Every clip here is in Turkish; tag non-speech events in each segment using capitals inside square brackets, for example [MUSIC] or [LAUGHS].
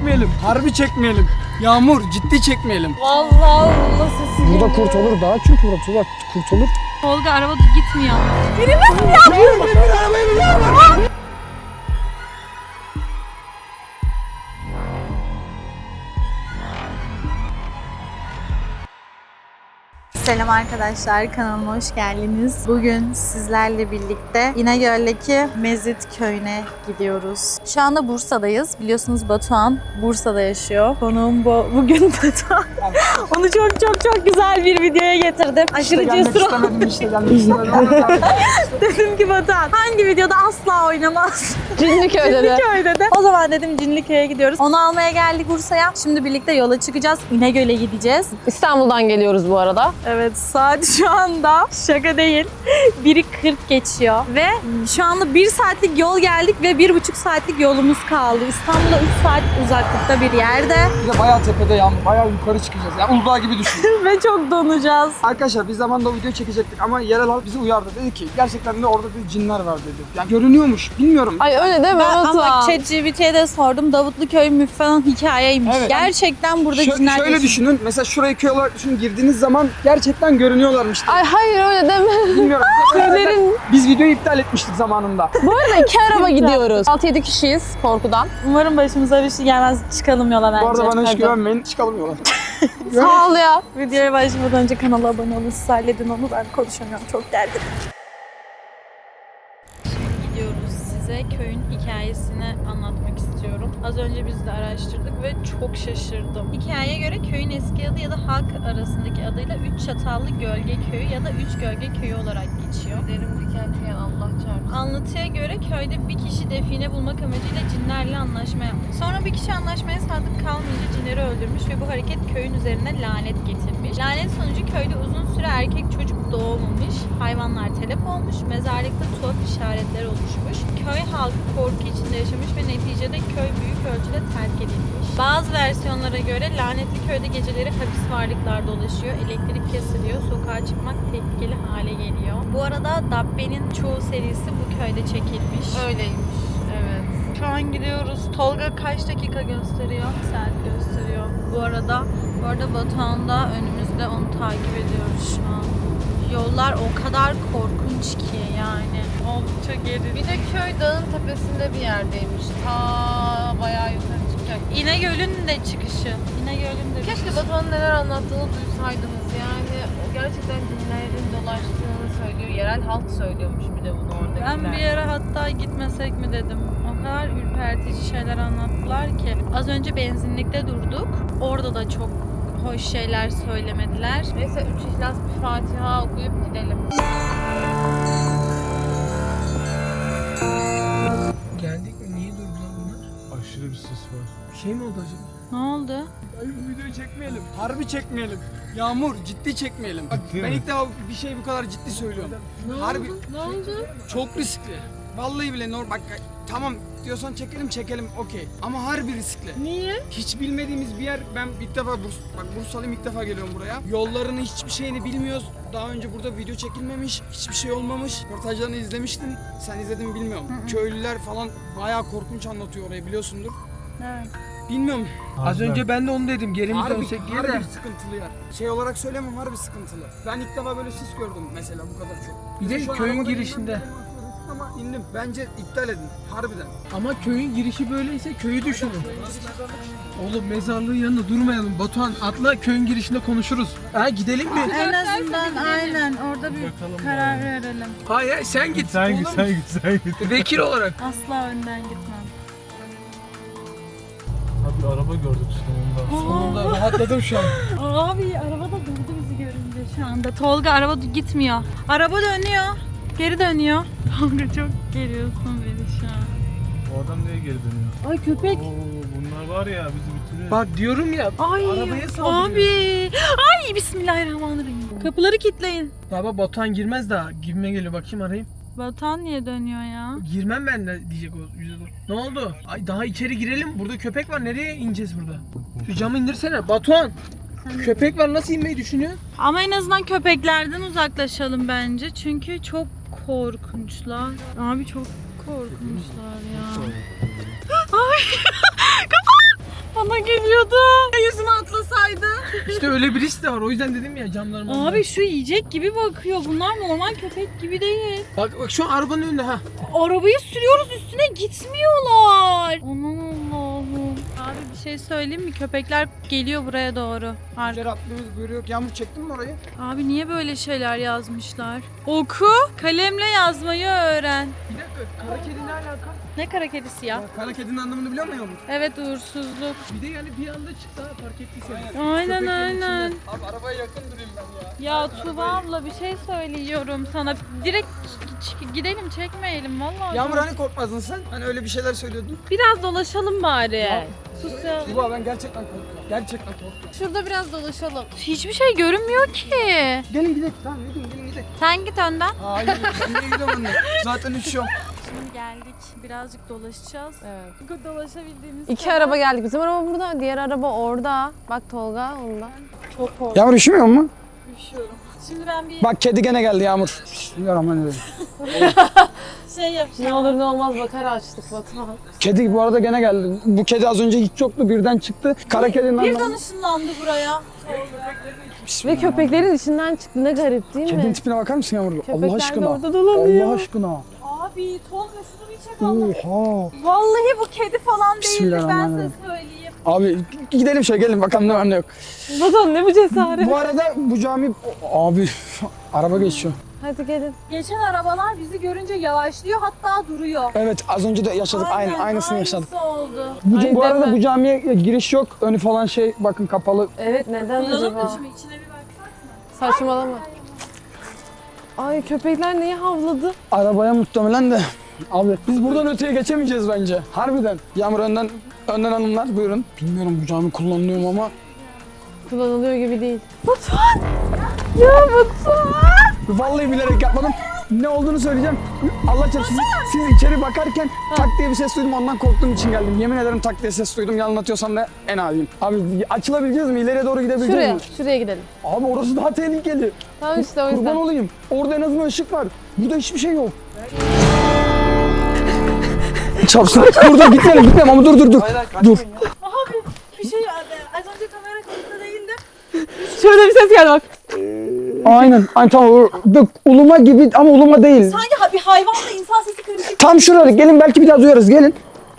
çekmeyelim. Harbi çekmeyelim. Yağmur ciddi çekmeyelim. Vallahi Allah sesi Burada kurt olur daha çünkü burada Tuğba kurt olur. Tolga araba gitmiyor. Yağmur benim arabaya biniyor. Selam arkadaşlar kanalıma hoş geldiniz. Bugün sizlerle birlikte İnegöl'deki Mezit köyüne gidiyoruz. Şu anda Bursa'dayız. Biliyorsunuz Batuhan Bursa'da yaşıyor. Konuğum bu. Bugün [LAUGHS] Batuhan. Onu çok çok çok güzel bir videoya getirdim. Aşırı Gelmek cesur istemedim işte gelmek istemedim. [LAUGHS] dedim ki Batuhan hangi videoda asla oynamaz? Cinliköy'de de. Cinliköy'de de. O zaman dedim Cinliköy'e gidiyoruz. Onu almaya geldik Bursa'ya. Şimdi birlikte yola çıkacağız. İnegöl'e gideceğiz. İstanbul'dan geliyoruz bu arada. Evet saat şu anda şaka değil 1'i 40 geçiyor ve şu anda 1 saatlik yol geldik ve 1,5 saatlik yolumuz kaldı. İstanbul'a 3 saat uzaklıkta bir yerde Bir de bayağı tepede Yağmur. Bayağı yukarı çıkacağız. Yani Uludağ gibi düşün. [LAUGHS] ve çok donacağız. Arkadaşlar biz zamanda video çekecektik ama yerel halk bizi uyardı. Dedi ki gerçekten de orada dedi, cinler var dedi. Yani görünüyormuş. Bilmiyorum. Ay öyle değil mi? Ben ama? ChatGPT'ye de sordum. Davutlu köy mü falan hikayeymiş. Evet. Gerçekten burada Şö- cinler şöyle düşünün. Mesela şurayı köy olarak düşünün. Girdiğiniz zaman gerçekten görünüyorlarmış. Ay hayır öyle deme. Bilmiyorum. [LAUGHS] Köylerin... Biz videoyu iptal etmiştik zamanında. Bu arada iki [LAUGHS] araba gidiyoruz. 6-7 kişiyiz korkudan. Umarım başımıza bir şey gelmez. Çıkalım yola bence. Bu arada bana hiç Hadi. güvenmeyin. Çıkalım yola. Sağ ol ya. Videoya başlamadan önce kanala abone olun. Siz halledin onu. Ben konuşamıyorum. Çok gerginim. Size köyün hikayesini anlatmak istiyorum. Az önce biz de araştırdık ve çok şaşırdım. Hikayeye göre köyün eski adı ya da halk arasındaki adıyla Üç Çatallı Gölge Köyü ya da Üç Gölge Köyü olarak geçiyor. Derim diken tüyen Allah çarpsın. Anlatıya göre köyde bir kişi define bulmak amacıyla cinlerle anlaşma yapmış. Sonra bir kişi anlaşmaya sadık kalmayınca cinleri öldürmüş ve bu hareket köyün üzerine lanet getirmiş. Lanet sonucu köyde uzun süre erkek çocuk doğmamış, hayvanlar telef olmuş, mezarlıkta tuhaf işaretler oluşmuş. Köy halkı korku içinde yaşamış ve neticede köy büyük ölçüde terk edilmiş. Bazı versiyonlara göre lanetli köyde geceleri hapis varlıklar dolaşıyor, elektrik kesiliyor, sokağa çıkmak tehlikeli hale geliyor. Bu arada Dabbe'nin çoğu serisi bu köyde çekilmiş. Öyleymiş. Evet. Şu an gidiyoruz. Tolga kaç dakika gösteriyor? Saat gösteriyor. Bu arada bu arada Batuhan da önümüzde onu takip ediyoruz şu an. Yollar o kadar korkunç ki yani. Oldukça geri. Bir de köy dağın tepesinde bir yerdeymiş. Ta bayağı yukarı çıkacak. İnegöl'ün de çıkışı. İnegöl'ün de Keşke Batuhan'ın neler anlattığını duysaydınız. Yani o gerçekten dinlerin dolaştığını söylüyor. Yerel halk söylüyormuş bir de bunu oradakiler. Ben bir yere hatta gitmesek mi dedim. O kadar ürpertici şeyler anlattılar ki. Az önce benzinlikte durduk. Orada da çok hoş şeyler söylemediler. Neyse üç ihlas bir Fatiha okuyup gidelim. Geldik mi? Niye durdular bunlar? Aşırı bir ses var. Bir şey mi oldu acaba? Ne oldu? Ay bu videoyu çekmeyelim. Harbi çekmeyelim. Yağmur ciddi çekmeyelim. Bak, Ciddi ben mi? ilk defa bir şey bu kadar ciddi söylüyorum. Harbi Ne oldu? çok riskli. Vallahi bile normal. Bak tamam diyorsan çekelim çekelim okey. Ama harbi riskli. Niye? Hiç bilmediğimiz bir yer. Ben ilk defa Burs, bak Bursalıyım ilk defa geliyorum buraya. Yollarını hiçbir şeyini bilmiyoruz. Daha önce burada video çekilmemiş. Hiçbir şey olmamış. Röportajlarını izlemiştin. Sen izledin mi bilmiyorum. Köylüler falan bayağı korkunç anlatıyor orayı biliyorsundur. Evet. Bilmiyorum. Az önce ben de onu dedim. Geri mi Harbi, dönsek diye harbi de. sıkıntılı yer. Şey olarak söylemem harbi sıkıntılı. Ben ilk defa böyle sis gördüm mesela bu kadar çok. Bir de köyün girişinde. Ama indim. Bence iptal edin. Harbiden. Ama köyün girişi böyleyse köyü düşünün. Oğlum mezarlığın yanında durmayalım. Batuhan atla köyün girişinde konuşuruz. Ha gidelim mi? En azından aynen orada bir karar verelim. Hayır sen git. Sen git, sen git, sen git. [LAUGHS] Vekil olarak. Asla önden gitmem. Abi araba gördük sonunda. Sonunda rahatladım şu an. Abi araba da durdu bizi görünce şu anda. Tolga araba gitmiyor. Araba dönüyor. Geri dönüyor. Tolga çok geliyorsun beni şu an. Bu adam niye geri dönüyor? Ay köpek. Oo bunlar var ya bizi bitiriyor. Bak diyorum ya. Ay Arabaya saldırıyor. abi. Ay bismillahirrahmanirrahim. Kapıları kilitleyin. Baba Batuhan girmez daha. Gibime geliyor bakayım arayayım. Batuhan niye dönüyor ya? Girmem ben de diyecek o yüzde dur. Ne oldu? Ay daha içeri girelim. Burada köpek var. Nereye ineceğiz burada? Şu camı indirsene. Batuhan. Köpek var nasıl inmeyi düşünüyorsun? Ama en azından köpeklerden uzaklaşalım bence. Çünkü çok korkunçlar. Abi çok korkunçlar ya. [LAUGHS] Ay [LAUGHS] kapat. geliyordu. Yüzüme atlasaydı. İşte öyle bir risk de var. O yüzden dedim ya camlarım. Abi şu yiyecek gibi bakıyor. Bunlar normal köpek gibi değil. Bak bak şu an arabanın önünde ha. Arabayı sürüyoruz üstüne gitmiyorlar. Bir şey söyleyeyim mi? Köpekler geliyor buraya doğru. Ar- Güzel atlıyoruz buyuruyor. Yağmur çektin mi orayı? Abi niye böyle şeyler yazmışlar? Oku, kalemle yazmayı öğren. Bir dakika kara kedi ne alaka? Ne kara kedisi ya? Kara kedinin anlamını biliyor musun Yağmur? Evet uğursuzluk. Bir de yani bir anda çıktı ha fark ettiysen. Aynen aynen. Abi arabaya yakın durayım ben ya. Ya Tuba abla bir şey söylüyorum sana. Direkt gidelim çekmeyelim vallahi. Yağmur hani korkmazdın sen? Hani öyle bir şeyler söylüyordun. Biraz dolaşalım bari. Sus ya. Tuba ben gerçekten korktum. Gerçekten korktum. Şurada biraz dolaşalım. Hiçbir şey görünmüyor ki. Gelin gidelim. Tamam gidelim gelin gidelim. Sen git önden. Hayır ben niye gidiyorum? Zaten üşüyorum. Şimdi geldik. Birazcık dolaşacağız. Evet. Dolaşabildiğimiz İki kadar. araba geldik. Bizim araba burada, diğer araba orada. Bak Tolga onda. Çok korktum. Yağmur üşümüyor mu? Üşüyorum. Şimdi ben bir Bak kedi gene geldi Yağmur. Bismillahirrahmanirrahim. [LAUGHS] şey yapacağım. Ne olur ne olmaz bakar açtık Batuhan. Kedi bu arada gene geldi. Bu kedi az önce hiç yoktu birden çıktı. Kara kedinin Birden anlamı. ışınlandı buraya. Ve köpeklerin içinden çıktı. Ne garip değil Kedinin mi? tipine bakar mısın Yağmur? Köpekler Allah de aşkına. orada dolanıyor. Allah aşkına. Abi Tolga şunu bir çek Allah. Oha. Vallahi bu kedi falan değildir ben size Bismillahirrahmanirrahim. söyleyeyim. Abi gidelim şöyle gelin bakalım ne var ne yok. Batuhan ne bu cesaret? Bu arada bu cami... Abi [LAUGHS] araba geçiyor. Hadi gelin. Geçen arabalar bizi görünce yavaşlıyor hatta duruyor. Evet az önce de yaşadık aynı aynısını yaşadık. Oldu. Bu, Ay, bu arada deme. bu camiye giriş yok. Önü falan şey bakın kapalı. Evet neden acaba? mı içine bir baksak? Saçmalama. Ay köpekler niye havladı? Arabaya muhtemelen de. Abi biz buradan öteye geçemeyeceğiz bence. Harbiden. Yağmur önden önden hanımlar buyurun. Bilmiyorum bu cami kullanılıyor mu ama Kullanılıyor gibi değil. vallahi bilerek yapmadım. Ne olduğunu söyleyeceğim. Allah çarpsın. Siz, siz içeri bakarken tak diye bir ses duydum ondan korktuğum için geldim. Yemin ederim tak diye ses duydum. Yalan atıyorsam da en adiyim. Abi açılabileceğiz mi? İleriye doğru gidebileceğiz Şuraya, mi? şuraya gidelim. Abi orası daha tehlikeli. Tamam işte o Kurban yüzden. olayım. Orada en azından ışık var. Burada hiçbir şey yok. Çarpsın. [LAUGHS] dur dur gitmeyelim gitmeyelim ama dur dur dur. Dur. Bir şey az önce kamera kayıtta değildi. Şöyle bir ses geldi bak. Aynen. Aynen tamam. Bak, uluma gibi ama uluma değil. Sanki bir hayvanla insan sesi karışık. Tam şurada. Gelin belki bir daha duyarız. Gelin.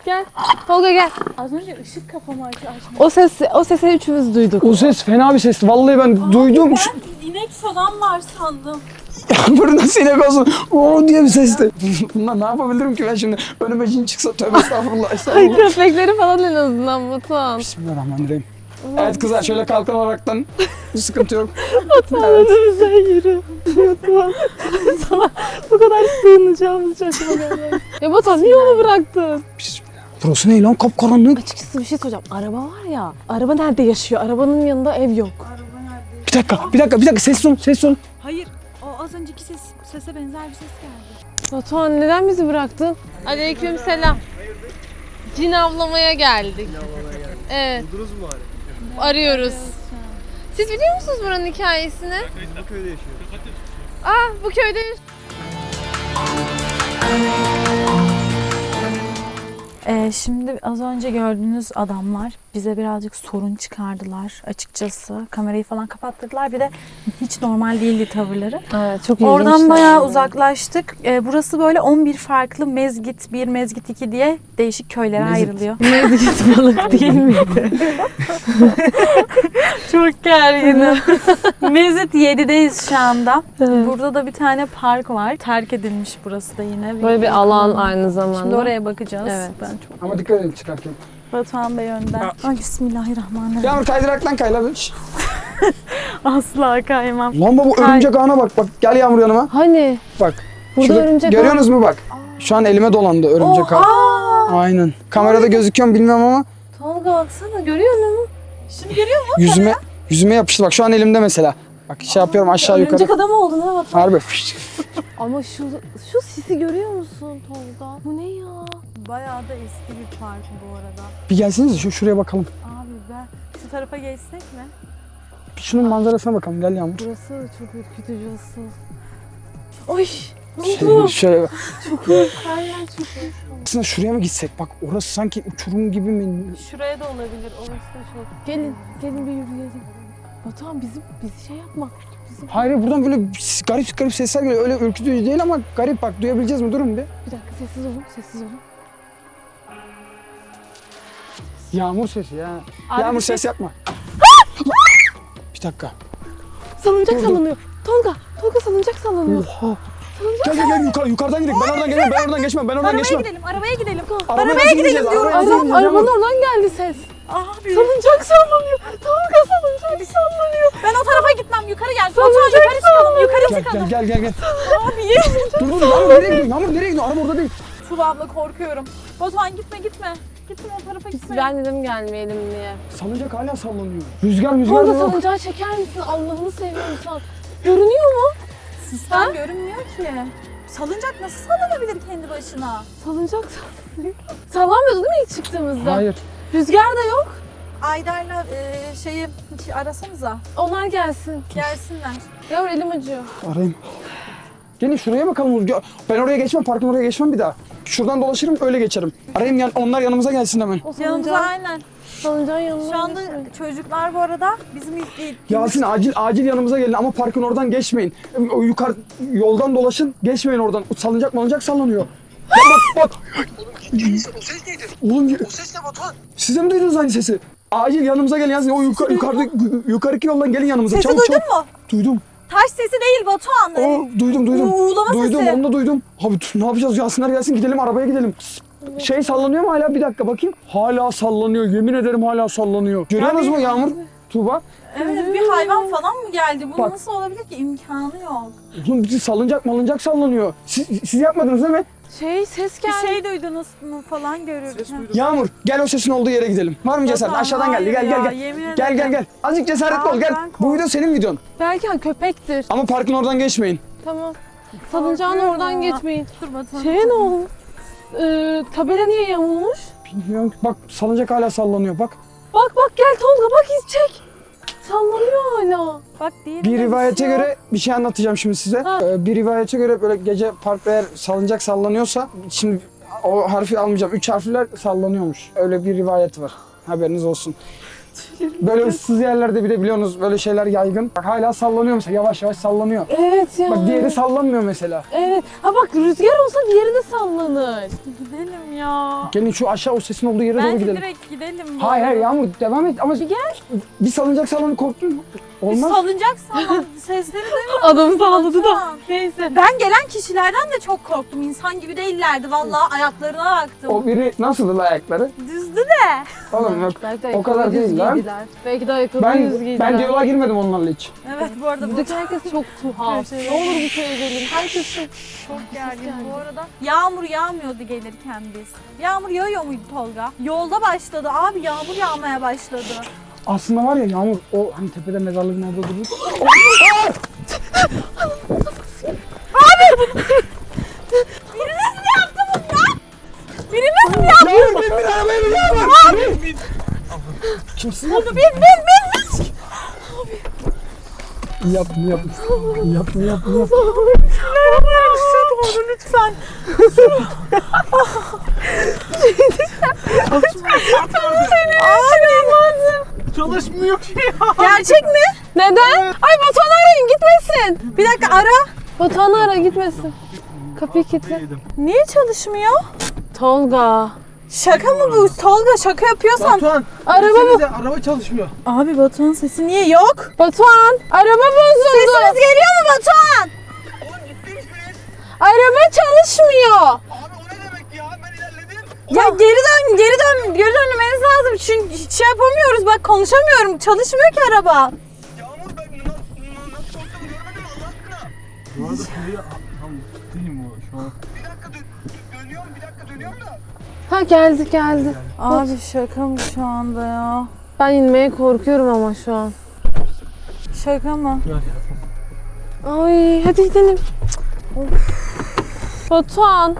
Gel. Tolga gel. Az önce ışık kafamı aç açmış. O ses o sesi üçümüz duyduk. O ses fena bir sesti. Vallahi ben duydum. Şu- Ben inek falan var sandım. Yağmurun nasıl inek olsun. Oo diye bir sesti. [LAUGHS] Bunlar ne yapabilirim ki ben şimdi? Önüme cin çıksa tövbe estağfurullah. [LAUGHS] Ay estağfurullah. köpekleri falan en azından Batuhan. Bismillahirrahmanirrahim. Evet kızlar şöyle kalkan olaraktan bir sıkıntı yok. [LAUGHS] Önümüze yürü. Batuhan. Sana bu kadar sığınacağımız çok Ya Batuhan niye onu bıraktın? Bismillah. Burası ne lan kapkaranlık. Açıkçası bir şey soracağım. Araba var ya. Araba nerede yaşıyor? Arabanın yanında ev yok. Bir dakika bir dakika bir dakika ses olun ses olun. Hayır. O az önceki ses sese benzer bir ses geldi. Batuhan neden bizi bıraktın? Aleyküm selam. Cin avlamaya geldik. Evet. Arıyoruz. Siz biliyor musunuz buranın hikayesini? Bu köyde yaşıyor. Aa bu köyde Ee, şimdi az önce gördüğünüz adamlar bize birazcık sorun çıkardılar açıkçası. Kamerayı falan kapattırdılar. Bir de hiç normal değildi tavırları. Evet çok Oradan bayağı uzaklaştık. Ee, burası böyle 11 farklı mezgit 1, mezgit 2 diye değişik köylere Mezgit. ayrılıyor. [LAUGHS] Mezgit balık değil miydi? [LAUGHS] Çok gerginim. mezgit 7'deyiz şu anda. Burada da bir tane park var. Terk edilmiş burası da yine. Böyle bir alan aynı zamanda. Şimdi oraya bakacağız. Evet. Ben çok Ama dikkat edin çıkarken. Batuhan Bey önden. Ay bismillahirrahmanirrahim. Yağmur kaydıraktan kayla. bir. Şşş. Asla kaymam. Lan bu örümcek ağına bak bak. Gel Yağmur yanıma. Hani Bak. burada Şurada- örümcek Görüyorsunuz mu bak? Şu an elime dolandı örümcek ağ. Aynen. Kamerada gözüküyor mu bilmiyorum ama Tolga baksana görüyor musun? Şimdi görüyor musun? yüzüme yüzüme yapıştı. Bak şu an elimde mesela. Bak şey yapıyorum aşağı yukarı. Örümcek adam oldun ha Batuhan. Harbi. Ama şu şu sisi görüyor musun Tolga? Bu ne ya? Bayağı da eski bir park bu arada. Bir gelsenize şu şuraya bakalım. Abi ben şu tarafa geçsek mi? Bir şunun manzarasına bakalım. Gel Yağmur. Burası çok ürkütücü asıl. Oy Şey, şöyle. Aslında şuraya mı gitsek? Bak orası sanki uçurum gibi mi? Şuraya da olabilir. Orası da çok. Gelin, gelin bir yürüyelim. Batuhan bizim bizi şey yapma. Hayır buradan böyle garip garip sesler geliyor. Öyle ürkütücü değil ama garip bak duyabileceğiz mi? Durun bir. Bir dakika sessiz olun, sessiz olun. Yağmur sesi ya. Abi Yağmur bir şey- ses yapma. bir dakika. Salıncak Oldu. sallanıyor. Tolga, Tolga salıncak sallanıyor. Oha. Gel gel gel yukarı, yukarıdan gidelim. Ben oradan gelmem. Ben oradan geçmem. Ben oradan Arabaya geçmem. gidelim, arabaya gidelim. Arabaya? Arabaya nasıl Ara, gideceğiz? arabanın Yağmur? oradan geldi ses. Abi. Salıncak sallanıyor. Salıncak sallanıyor. Ben o tarafa gitmem. Yukarı gel. Batuhan yukarı çıkalım. Yukarı Gel çıkalım. gel gel gel. gel. Abi. Dur dur Yağmur nereye gidiyor? Yağmur nereye gidiyor? Araba orada değil. Tuğba abla korkuyorum. Batuhan gitme gitme. Gitme o tarafa gitme. Ben dedim gelmeyelim diye. Salıncak hala sallanıyor. Rüzgar rüzgar da yok. salıncağı çeker misin? Allah'ını seviyorsan. Görünüyor mu? Sistem görünmüyor ki. Salıncak nasıl sallanabilir kendi başına? Salıncak sallanıyor. [LAUGHS] Sallanmıyordu değil mi ilk çıktığımızda? Hayır. Rüzgar da yok. Aydar'la e, şeyi şey arasanıza. Onlar gelsin. Gelsinler. Yavrum elim acıyor. Arayayım. Gelin şuraya bakalım. Ben oraya geçmem. Parkın oraya geçmem bir daha. Şuradan dolaşırım öyle geçerim. Arayayım yan, onlar yanımıza gelsin hemen. O Yanımıza salıncağın, aynen. salıncağın yanına Şu anda geçmeyin. çocuklar bu arada bizim ilk ilk Yasin acil acil yanımıza gelin ama parkın oradan geçmeyin. O yukarı yoldan dolaşın. Geçmeyin oradan. Salıncak malıncak sallanıyor. Ya bak bak. O ses neydi? Oğlum O ses ne Batuhan? siz de mi duydunuz aynı sesi? Acil yanımıza gelin Yasin. O yukarı, yukarıda, yukarıki yoldan gelin yanımıza. Sesi çabuk, duydun çabuk. mu? Duydum. Taş sesi değil Batuhan. Oo, duydum duydum. Uğulama duydum sesi. onu da duydum. Abi ne yapacağız Yasinler gelsin gidelim arabaya gidelim. Şey sallanıyor mu hala bir dakika bakayım. Hala sallanıyor yemin ederim hala sallanıyor. Görüyorsunuz mu Yağmur? Tuğba. Evet bir hayvan falan mı geldi? Bu Bak. nasıl olabilir ki? İmkanı yok. Oğlum salınacak malınacak sallanıyor. Siz, siz yapmadınız değil mi? Şey ses Bir geldi. şey duydunuz mu falan görüyoruz. Yağmur gel o sesin olduğu yere gidelim. Var mı cesaret? Batuhan, Aşağıdan geldi. Gel hayır gel ya, gel. yemin Gel gel gel. Azıcık cesaretli ol Abi gel. ben Bu video senin videon. Belki ha, köpektir. Ama parkın oradan geçmeyin. Tamam. Salıncağın Korkuyorum oradan ya. geçmeyin. Dur Batuhan. Şeye ne oldu? Ee, tabela niye yamulmuş? Bilmiyorum ki. Bak salıncak hala sallanıyor bak. Bak bak gel Tolga bak iz çek. Sallanıyor hala. Bak diğerinde Bir rivayete göre bir şey anlatacağım şimdi size. Ha. Ee, bir rivayete göre böyle gece parkta eğer salıncak sallanıyorsa şimdi o harfi almayacağım. Üç harfler sallanıyormuş. Öyle bir rivayet var. Haberiniz olsun. Böyle ıssız yerlerde bir de biliyorsunuz böyle şeyler yaygın. Bak hala sallanıyor mesela yavaş yavaş sallanıyor. Evet ya. Bak diğeri sallanmıyor mesela. Evet. Ha bak rüzgar olsa diğeri de sallanır. Gidelim ya. Gelin şu aşağı o sesin olduğu yere doğru Bence gidelim. direkt gidelim. bu Hayır hayır arada. Yağmur devam et ama Bir gel. bir salıncak sallanı korktun mu? Bir Olmaz. salıncak sallan. [LAUGHS] Sesleri duymuyor [LAUGHS] Adam salladı da. Neyse. Ben gelen kişilerden de çok korktum. İnsan gibi değillerdi vallahi ayaklarına baktım. O biri nasıldı la ayakları? Düzdü de. Oğlum yok. Belki de O kadar ayakkabı düz değil lan. giydiler. Belki de ayakkabı Ben, giydiler. ben diyaloğa girmedim onlarla hiç. Evet bu arada bu Buradaki herkes çok tuhaf. Ne olur bu köye gelin. Herkes çok... çok gergin bu arada. Yağmur yağmıyordu gelirken biz. Yağmur yağıyor muydu Tolga? Yolda başladı abi yağmur yağmaya başladı. Aslında var ya Yağmur o hani tepede mezarlığın orada durur. Biriniz mi yaptı bunu? Biriniz mi yaptı? Yağmur bin arabaya bin Yağmur. Bin bin. Kimsin? Bin bin bin bin. Yapma yapma. Yapma yapma yapma. Süt onu lütfen. Abi. Çalışmıyor ki. Gerçek mi? Neden? Ay Batuhan'ı arayın gitmesin. Bir dakika ara. Batuhan'ı ara gitmesin. Kapıyı kilitle. Niye çalışmıyor? Tolga. Şaka mı bu? Tolga şaka yapıyorsan. Batuhan. Araba bu. Araba çalışmıyor. Abi Batuhan'ın sesi niye yok? Batuhan. Araba bozuldu. Sesimiz geliyor mu Batuhan? Oğlum ciddi misiniz? Araba çalışmıyor. Abi o ne demek ya? Ben ilerledim. Ya geri dön, geri dön, geri dönmeniz lazım. Çünkü hiç şey yapamıyoruz. Bak konuşamıyorum. Çalışmıyor ki araba. Şurayı tam ciddiyim o şu an. Bir dakika dö- dö- dönüyorum bir dakika dönüyorum da. Ha geldi geldi. Abi şaka mı şu anda ya? Ben inmeye korkuyorum ama şu an. Şaka mı? Ay hadi gidelim. Of. Batuhan.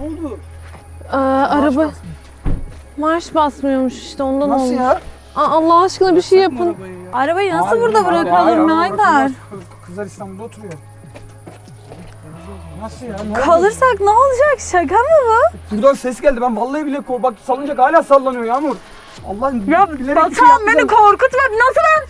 Ne oldu? Ee, araba marş basmıyormuş işte ondan Nasıl olmuş. ya? Aa, Allah aşkına bir şey yapın. Arabayı nasıl Hayır, burada hayır, hayır, bırakalım ama Haydar? Kızlar İstanbul'da oturuyor. Nasıl ya? Ne? Kalırsak ne olacak? Şaka mı bu? Buradan ses geldi. Ben vallahi bile kork. Bak salıncak hala sallanıyor Yağmur. Allah'ım Ya bilerek bir şey Batuhan beni korkutma. Nasıl ben.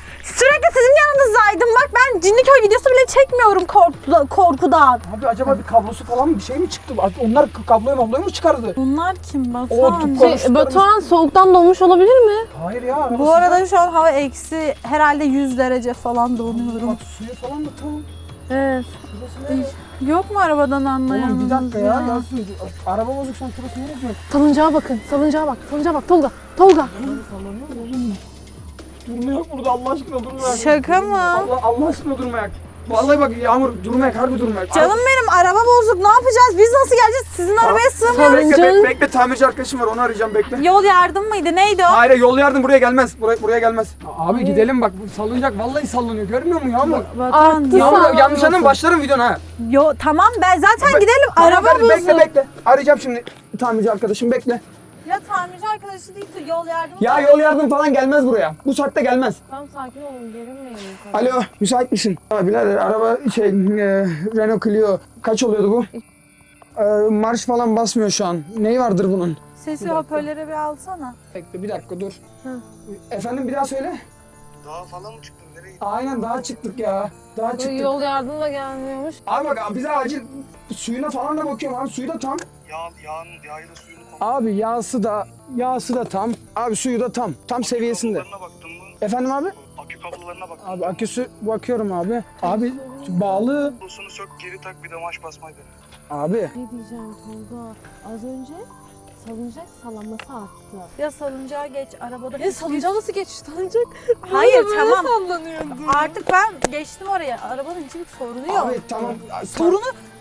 Bak ben Cinliköy videosu bile çekmiyorum korku- korkudan. Abi acaba bir kablosu falan bir şey mi çıktı? Onlar kabloyu mabloyu mu çıkardı? Bunlar kim O Batuhan? tüp Şey, Batuhan soğuktan donmuş olabilir mi? Hayır ya. Bu arada şu an hava eksi herhalde 100 derece falan donuyorum. Bak suyu falan da tamam. Evet. Şurası ne? Yok mu arabadan anlayan? Oğlum bir dakika ya. ya. suyu- Araba bozuk sen şurası nereye gidiyorsun? Salıncağa bakın. Salıncağa bak. Salıncağa bak. Tolga. Tolga. Durmayak burada Allah aşkına durmayak. Şaka mı? Allah, Allah aşkına durmayak. Vallahi bak Yağmur durmayak harbi durmayak. Canım benim araba bozuk ne yapacağız? Biz nasıl geleceğiz? Sizin arabaya sığmıyoruz. Bekle, bekle, bekle tamirci arkadaşım var onu arayacağım bekle. Yol yardım mıydı? Neydi o? Hayır yol yardım buraya gelmez. Buraya, buraya gelmez. Abi gidelim bak bu sallanacak vallahi sallanıyor görmüyor musun Yağmur? Arttı Yağmur yanlış anladın başlarım videona ha. Yo tamam ben zaten gidelim. Tamam, araba hadi bozuk. Bekle bekle. Arayacağım şimdi tamirci arkadaşım bekle. Ya tamirci arkadaşı değil de yol yardım. Ya yol yardım falan gelmez buraya. Bu saatte gelmez. Tamam sakin olun. Gerilmeyin. Alo müsait misin? Abi birader araba şey e, Renault Clio kaç oluyordu bu? E, marş falan basmıyor şu an. Neyi vardır bunun? Sesi hoparlöre bir alsana. Bekle bir dakika dur. Hı. Efendim bir daha söyle. Daha falan mı çıktın? Nereye gittin? Aynen daha çıktık ya. Daha Bu çıktık. yol yardım da gelmiyormuş. Abi bak abi, bize acil suyuna falan da bakıyorum abi suyu da tam. Yağ, yağın, yağı da suyunu kontrol Abi yağsı da yağsı da tam. Abi suyu da tam. Tam seviyesinde. Kablolarına baktın mı? Efendim abi? Akü kablolarına baktın Abi aküsü bakıyorum abi. Abi bağlı. Kablosunu sök geri tak bir de maş basmayı dene. Abi Ne diyeceğim Tolga? Az önce salıncak sallanması arttı. Ya salıncağa geç arabada. Ne salıncağı nasıl geçti salınacak? Hayır Böyle tamam. sallanıyordu. Artık ben geçtim oraya. Arabanın hiçbir sorunu yok. abi tamam. Sorunu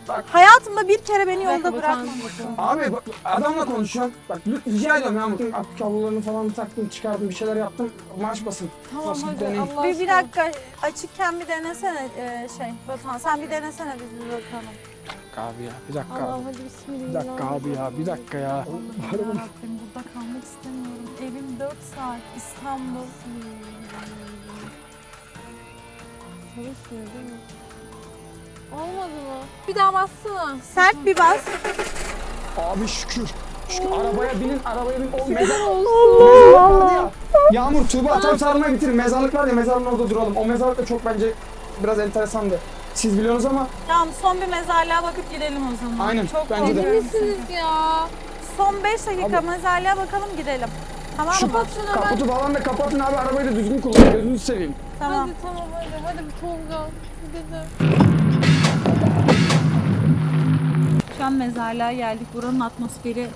Bak. hayatımda bir kere beni yolda bırakmamışsın. Abi bak adamla konuşuyorum. Bak rica ediyorum ya. Akü kablolarını falan taktım, çıkardım, bir şeyler yaptım. Marş basın. Tamam Nasıl hadi deneyim? Allah Bir, bir aşkına. dakika açıkken bir denesene e, şey Batuhan sen bir denesene biz bir bakalım. Abi ya bir dakika Allah'ım abi. hadi bismillah. Bir dakika abi ya bir dakika ya. Allah'ım yarabbim burada kalmak istemiyorum. Evim 4 saat İstanbul. Çalışmıyor değil mi? Olmadı mı? Bir daha bassana. Sert bir bas. Abi şükür. Şükür arabaya binin arabaya binin. O mezar olsun. vardı ya. Yağmur Tuğba tam sarmayı bitirin. Mezarlık var ya mezarlığın orada duralım. O mezarlık da çok bence biraz enteresandı. Siz biliyorsunuz ama Tamam son bir mezarlığa bakıp gidelim o zaman. Aynen, Çok bence de. Misiniz ya? Son 5 dakika mezarlığa bakalım gidelim. Tamam Şu mı? Kaputu falan da kapatın abi arabayı da düzgün kullanın. Gözünüzü seveyim. Tamam. Hadi tamam hadi. Hadi bir Tolga. Gidelim. Şu an mezarlığa geldik. Buranın atmosferi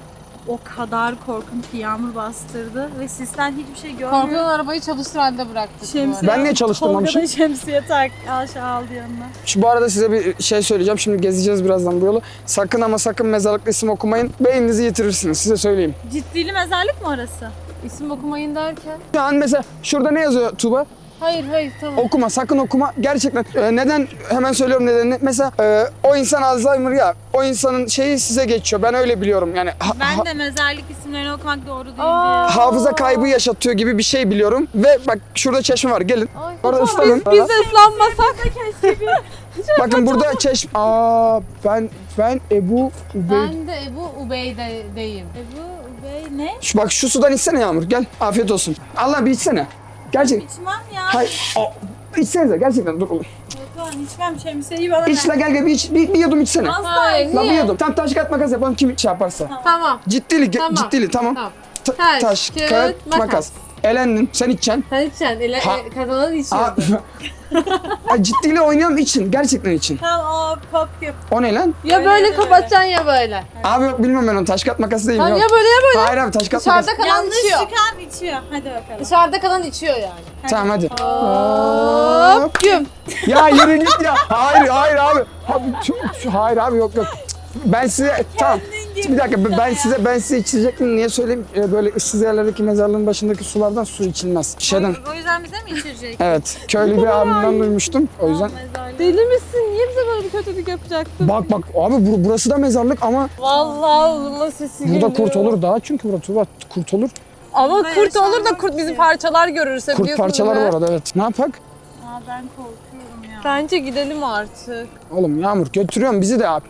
o kadar korkunç ki yağmur bastırdı ve sisten hiçbir şey görmüyorum. Korkudan arabayı çalıştır halde bıraktık. Şemsiye. Ben niye çalıştırmamışım? Tolga da şemsiye tak. Aşağı aldı yanına. Şu bu arada size bir şey söyleyeceğim. Şimdi gezeceğiz birazdan bu yolu. Sakın ama sakın mezarlıkta isim okumayın. Beyninizi yitirirsiniz. Size söyleyeyim. Ciddili mezarlık mı orası? İsim okumayın derken? Şu an mesela şurada ne yazıyor Tuğba? Hayır hayır tamam. Okuma, sakın okuma. Gerçekten. Ee, neden? Hemen söylüyorum nedenini. Mesela e, o insan Alzheimer ya. O insanın şeyi size geçiyor. Ben öyle biliyorum. Yani ha- ha- Ben de mezarlık isimlerini okumak doğru değil Aa. diye. hafıza kaybı yaşatıyor gibi bir şey biliyorum. Ve bak şurada çeşme var. Gelin. Ay, Orada ıslanın. biz, biz de ıslanmasak. [LAUGHS] Bakın burada çeşme. Aa ben ben Ebu Ubey. ben de Ebu Ubeyde'deyim. Ebu Bey ne? Şu, bak şu sudan içsene Yağmur. Gel. Afiyet olsun. Allah bir içsene. Gerçek. İçmem ya. Hayır. Aa, içsenize gerçekten dur oğlum. Batuhan içmem şemsiyeyi bana İç la gel gel bir, iç, bir, bir yudum içsene. Asla Hayır La bir niye? yudum. Tam taş kağıt makas yapalım kim şey yaparsa. Tamam. Ciddili, ge- Tamam. ciddili tamam. Tamam. Ta- Taş, kağıt, makas. Makas. Elendin, sen içeceksin. Sen içeceksin. Ele, Ha. e, kazanan Aa, içiyordu. [LAUGHS] Ay, ciddiyle oynuyorum için, gerçekten için. Tamam o pop yap. O ne lan? Ya Öyle böyle de kapatacaksın ya böyle. Abi yok bilmiyorum ben onu taş kağıt makası değil. Tamam yok. ya böyle ya böyle. Hayır abi taş kağıt Dışarıda makası. kalan Yanlış içiyor. çıkan içiyor. Hadi bakalım. Dışarıda kalan içiyor yani. Tamam hadi. Hop güm. Ya yürü git ya. Hayır hayır abi. Abi, şu, şu, hayır abi yok yok. Ben size tamam. Bir dakika ben size ben size içecektim niye söyleyeyim Ee, böyle ıssız yerlerdeki mezarlığın başındaki sulardan su içilmez. Şeyden O yüzden bize mi içirecek? evet köylü bir abimden duymuştum o yüzden. Deli misin? Niye bize böyle bir kötülük yapacaktın? Bak bak abi bur- burası da mezarlık ama Vallahi Allah sesi geliyor. burada kurt olur daha çünkü burada Tuğba kurt olur. Ama Burada kurt olur da kurt bizi parçalar görürse Kurt biliyorsunuz parçaları be. var arada evet. Ne yapak? Aa ben korkuyorum ya. Bence gidelim artık. Oğlum Yağmur götürüyorum bizi de abi.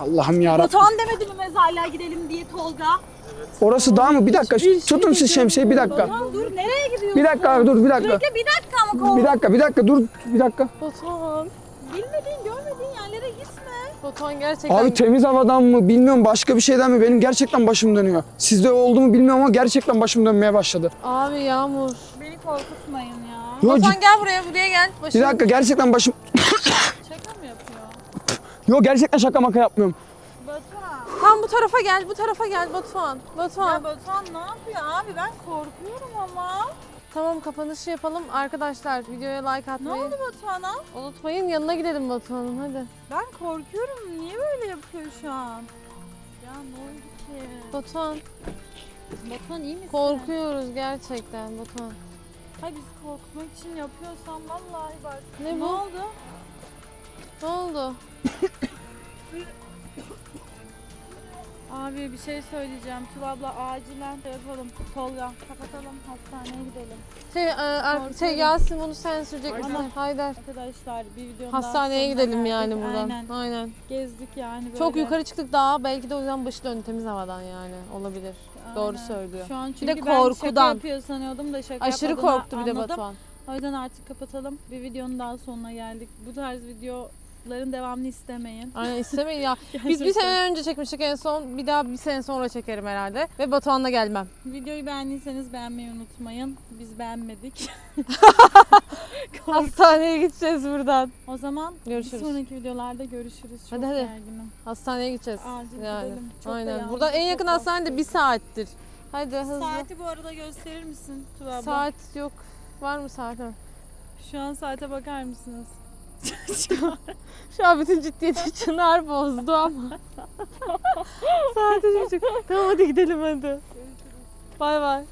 Allah'ım ya Batuhan demedi mi mezarlığa gidelim diye Tolga? Orası dağ mı? Bir dakika. Tutun siz şemsiyeyi bir dakika. Batuhan dur nereye gidiyorsun? Bir dakika abi dur bir dakika. Bekle bir dakika mı Bir dakika bir dakika dur bir dakika. Batuhan. Bilmediğin görmediğin yerlere gitme. Batuhan gerçekten. Abi temiz havadan mı bilmiyorum başka bir şeyden mi benim gerçekten başım dönüyor. Sizde oldu mu bilmiyorum ama gerçekten başım dönmeye başladı. Abi Yağmur. Beni korkutmayın ya. Yo, Batuhan gel buraya buraya gel. bir Başım. dakika gerçekten başım... [COUGHS] Yo gerçekten şaka maka yapmıyorum. Batuhan. Tam bu tarafa gel bu tarafa gel Batuhan. Ya Batuhan. Batuhan ne yapıyor abi? Ben korkuyorum ama. Tamam kapanışı yapalım. Arkadaşlar videoya like Ne atmayı oldu Batuhan'a? unutmayın. Yanına gidelim Batuhan'ın hadi. Ben korkuyorum. Niye böyle yapıyor şu an? Ya ne oldu ki? Batuhan Batuhan iyi misin? korkuyoruz gerçekten Batuhan. Hayır biz korkmak için yapıyorsan vallahi bak. Ne ne bu? oldu? Ne oldu? Abi bir şey söyleyeceğim. Tuğba abla acilen şey yapalım. Tolga kapatalım hastaneye gidelim. Şey, e, ar- şey. Yasin bunu sen sürecek misin? Ama- Haydar. Arkadaşlar bir videonun Hastaneye sonuna gidelim yani geldik. buradan. Aynen. Aynen. Gezdik yani böyle. Çok yukarı çıktık daha belki de o yüzden başı döndü temiz havadan yani olabilir. Doğru Aynen. söylüyor. Şu an de çünkü ben şaka korkudan. yapıyor sanıyordum da şaka Aşırı yapmadığını korktu bir de anladım. Batuhan. O yüzden artık kapatalım. Bir videonun daha sonuna geldik. Bu tarz videoların devamını istemeyin. Aynen istemeyin ya. [LAUGHS] Biz bir sene önce çekmiştik en son. Bir daha bir sene sonra çekerim herhalde. Ve Batuhan'la gelmem. Videoyu beğendiyseniz beğenmeyi unutmayın. Biz beğenmedik. [LAUGHS] Hastaneye gideceğiz buradan. O zaman Görüşürüz. bir sonraki videolarda görüşürüz. Çok Hadi, hadi. gerginim. Hastaneye gideceğiz. Acil gidelim. Çok da Aynen. yalnız, Buradan en çok yakın hastane de bir saattir. Hadi hızlı. Saati bu arada gösterir misin Tuğba abla? Saat yok. Var mı saat? Ha. Şu an saate bakar mısınız? Şu an bütün ciddiyeti Çınar bozdu ama. Üç buçuk. Tamam hadi gidelim hadi. Bay bay.